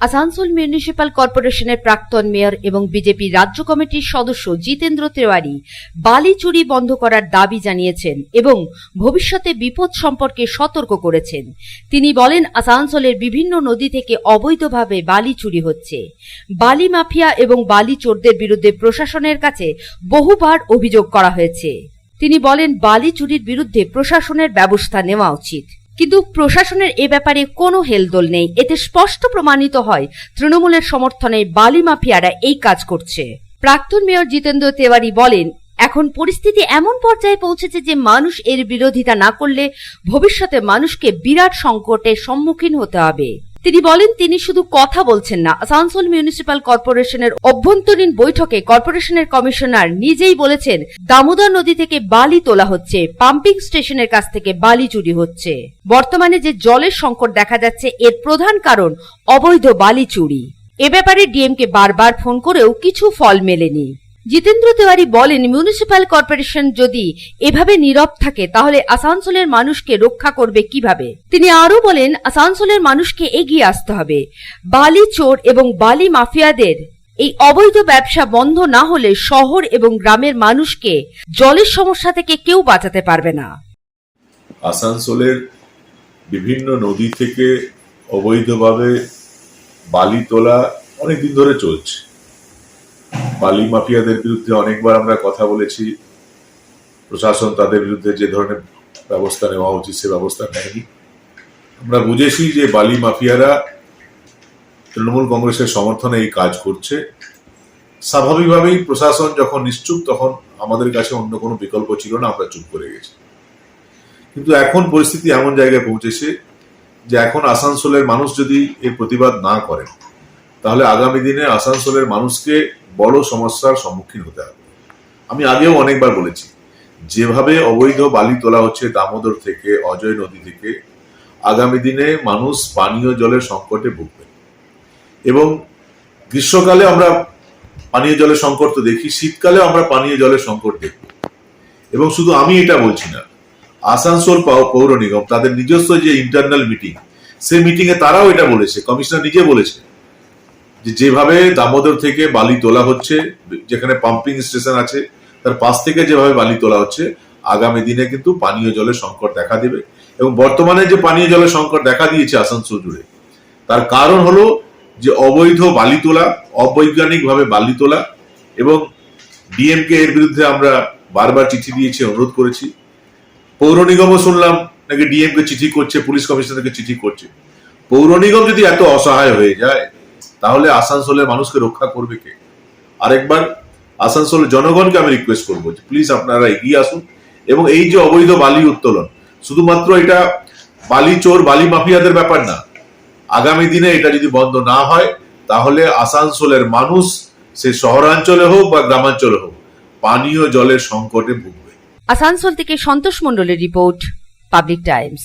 Asansol municipal কর্পোরেশনের প্রাক্তন mayor এবং বিজেপি রাজ্য কমিটির সদস্য জিতেন্দ্র তেওয়ারি বালি চুরি বন্ধ করার দাবি জানিয়েছেন এবং ভবিষ্যতে বিপদ সম্পর্কে সতর্ক করেছেন। তিনি বলেন, আসানসোলের বিভিন্ন নদী থেকে অবৈধভাবে বালি চুরি হচ্ছে। বালি মাফিয়া এবং বালি চোরদের বিরুদ্ধে প্রশাসনের কাছে বহুবার অভিযোগ করা হয়েছে। তিনি বলেন, বালি চুরির বিরুদ্ধে প্রশাসনের ব্যবস্থা নেওয়া উচিত। কিন্তু প্রশাসনের এ ব্যাপারে কোনো হেলদোল নেই। এতে স্পষ্ট প্রমাণিত হয়, তৃণমূলের সমর্থনে বালি মাফিয়ারা এই কাজ করছে। প্রাক্তন মেয়র জিতেন্দ্র তেওয়ারি বলেন, এখন পরিস্থিতি এমন পর্যায়ে পৌঁছেছে যে মানুষ এর বিরোধিতা না করলে ভবিষ্যতে মানুষকে বিরাট সংকটের সম্মুখীন হতে হবে। তিনি বলেন, তিনি শুধু কথা বলছেন না, আসানসোল মিউনিসিপ্যাল কর্পোরেশনের অভ্যন্তরীণ বৈঠকে কর্পোরেশনের কমিশনার নিজেই বলেছেন, দামোদর নদী থেকে বালি তোলা হচ্ছে, পাম্পিং স্টেশনের কাছ থেকে বালি চুরি হচ্ছে। বর্তমানে যে জলের সংকট দেখা যাচ্ছে, এর প্রধান কারণ অবৈধ বালি চুরি। এ ব্যাপারে ডিএমকে বারবার ফোন করেও কিছু ফল মেলেনি। জিতেন্দ্র তেওয়ারি বলেন মিউনিসিপ্যাল কর্পোরেশন যদি এভাবে নীরব থাকে, তাহলে আসানসোলের মানুষকে রক্ষা করবে কীভাবে? তিনি আরও বলেন, আসানসোলের মানুষকে এগিয়ে আসতে হবে। বালি চোর এবং বালি মাফিয়াদের এই অবৈধ ব্যবসা বন্ধ না হলে শহর এবং গ্রামের মানুষকে জলের সমস্যা থেকে কেউ বাঁচাতে পারবে না। আসানসোলের বিভিন্ন নদী থেকে অবৈধভাবে বালি তোলা অনেক দিন ধরে চলছে। বালি মাফিয়াদের বিরুদ্ধে অনেকবার আমরা কথা বলেছি। প্রশাসন তাদের বিরুদ্ধে যে ধরনের ব্যবস্থা নেওয়া উচিত সে ব্যবস্থা নেয়নি। আমরা বুঝেছি যে বালি মাফিয়ারা তৃণমূল কংগ্রেসের সমর্থনে এই কাজ করছে। স্বাভাবিকভাবেই প্রশাসন যখন নিশ্চুপ, তখন আমাদের কাছে অন্য কোনো বিকল্প ছিল না, আমরা চুপ করে গেছি। কিন্তু এখন পরিস্থিতি এমন জায়গায় পৌঁছেছে যে এখন আসানসোলের মানুষ যদি এর প্রতিবাদ না করেন, তাহলে আগামী দিনে আসানসোলের মানুষকে বড় সমস্যার সম্মুখীন হতে হবে। আমি আগেও অনেকবার বলেছি, যেভাবে অবৈধ বালি তোলা হচ্ছে দামোদর থেকে, অজয় নদী থেকে, আগামী দিনে মানুষ পানীয় জলের সংকটে ভুগবে। এবং গ্রীষ্মকালে আমরা পানীয় জলের সংকট তো দেখি শীতকালে আমরা পানীয় জলের সংকট দেখব। এবং শুধু আমি এটা বলছি না, আসানসোল পৌর নিগম, তাদের নিজস্ব যে ইন্টারনাল মিটিং সেই মিটিং এ তারাও এটা বলেছে, কমিশনার নিজে বলেছে যে যেভাবে দামোদর থেকে বালি তোলা হচ্ছে, যেখানে পাম্পিং স্টেশন আছে, তার পাশ থেকে যেভাবে বালি তোলা হচ্ছে, আগামী দিনে কিন্তু পানীয় জলের সংকট দেখা দেবে। এবং বর্তমানে যে পানীয় জলের সংকট দেখা দিয়েছে আসানসোল জুড়ে, তার কারণ হলো যে অবৈধ বালি তোলা, অবৈজ্ঞানিকভাবে বালি তোলা, এবং ডিএমকে এর বিরুদ্ধে আমরা বারবার চিঠি দিয়েছি, অনুরোধ করেছি। পৌর নিগমও শুনলাম নাকি ডিএমকে চিঠি করছে, পুলিশ কমিশনারকে চিঠি করছে। পৌর নিগম যদি এত অসহায় হয়ে যায় তাহলে আসানসোলের মানুষকে রক্ষা করবে কে? আরেকবার আসানসোলের জনগণকে আমি রিকোয়েস্ট করব যে প্লিজ আপনারা এগিয়ে আসুন এবং এই যে অবৈধ বালি উত্তোলন, শুধুমাত্র এটা বালি চোর, বালি মাফিয়াদের ব্যাপার না, আগামী দিনে এটা যদি বন্ধ না হয়, তাহলে আসানসোলের মানুষ সে শহরাঞ্চলে হোক বা গ্রামাঞ্চলে হোক, পানীয় জলের সংকটে ভুগবে। আসানসোল থেকে সন্তোষ মণ্ডলের রিপোর্ট, পাবলিক টাইমস।